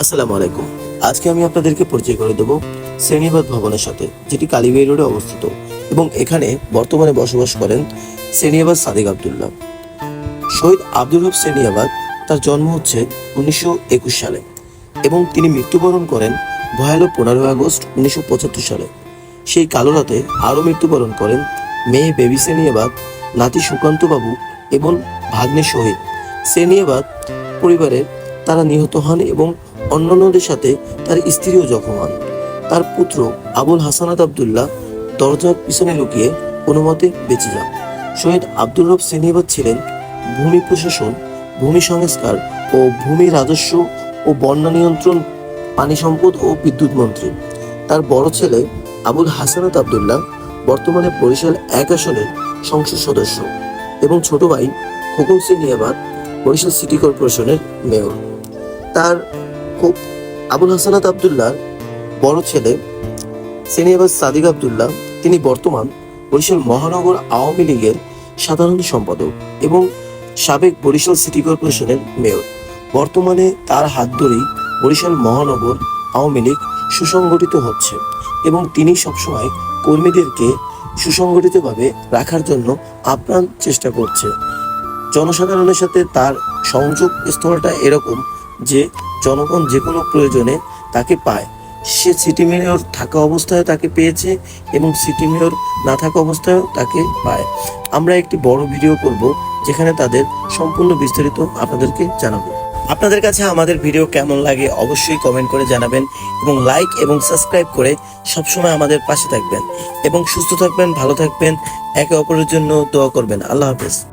আসসালামু আলাইকুম। আজকে আমি আপনাদেরকে পরিচয় করে দেব শ্রেণীবাদ ভবনের সাথে, যেটি কালীবাই রোডে অবস্থিত, এবং এখানে বর্তমানে বসবাস করেন শ্রেণীবাদ সাদিক আবদুল্লাহ। শহীদ আব্দুল রব শ্রেণীবাদ, তার জন্ম হচ্ছে উনিশশো একুশ সালে, এবং তিনি মৃত্যুবরণ করেন ভয়ালো পনেরোই আগস্ট উনিশশো পঁচাত্তর সালে। সেই কালো রাতে আরও মৃত্যুবরণ করেন মেয়ে বেবি শ্রেণীবাদ, নাতি সুকান্ত বাবু এবং ভাগ্নে শহীদ। শ্রেণীবাদ পরিবারের তারা নিহত হন এবং অন্যান্যদের সাথে তার স্ত্রীও জখম হন তার পুত্র আবুল হাসানাত আবদুল্লাহ দরজার পিছনে লুকিয়ে কোনো মতে বেঁচে যান। শহীদ আব্দুল রব সেনিবাদ ছিলেন ভূমি প্রশাসন, ভূমি সংস্কার ও ভূমি রাজস্ব ও বন্যা নিয়ন্ত্রণ, পানি সম্পদ ও বিদ্যুৎ মন্ত্রী। তার বড় ছেলে আবুল হাসানাত আবদুল্লাহ বর্তমানে বরিশাল এক আসনের সংসদ সদস্য এবং ছোট ভাই খোকন সিনিয়াবাদ বরিশাল সিটি কর্পোরেশনের মেয়র। তার খুব আবুল হাসানাত আবদুল্লাহ, বড় ছেলে সেনিয়াবাদ সাদিক আবদুল্লাহ, তিনি বর্তমান বরিশাল মহানগর আওয়ামী লীগের সাধারণ সম্পাদক এবং সাবেক বরিশাল সিটি কর্পোরেশনের মেয়র। বর্তমানে তার হাত ধরেই বরিশাল মহানগর আওয়ামী লীগ সুসংগঠিত হচ্ছে এবং তিনি সবসময় কর্মীদেরকে সুসংগঠিতভাবে রাখার জন্য আপ্রাণ চেষ্টা করছে। জনসাধারণের সাথে তার সংযোগ স্থলটা এরকম যে জনগণ যে কোনো প্রয়োজনে তাকে পায়। সে সিটি মেয়র থাকা অবস্থায় তাকে পেয়েছে এবং সিটি মেয়র না থাকা অবস্থায়ও তাকে পায়। আমরা একটি বড় ভিডিও করব যেখানে তাদের সম্পূর্ণ বিস্তারিত আপনাদেরকে জানাব। আপনাদের কাছে আমাদের ভিডিও কেমন লাগে অবশ্যই কমেন্ট করে জানাবেন এবং লাইক এবং সাবস্ক্রাইব করে সবসময় আমাদের পাশে থাকবেন। এবং সুস্থ থাকবেন, ভালো থাকবেন, একে অপরের জন্য দোয়া করবেন। আল্লাহ হাফেজ।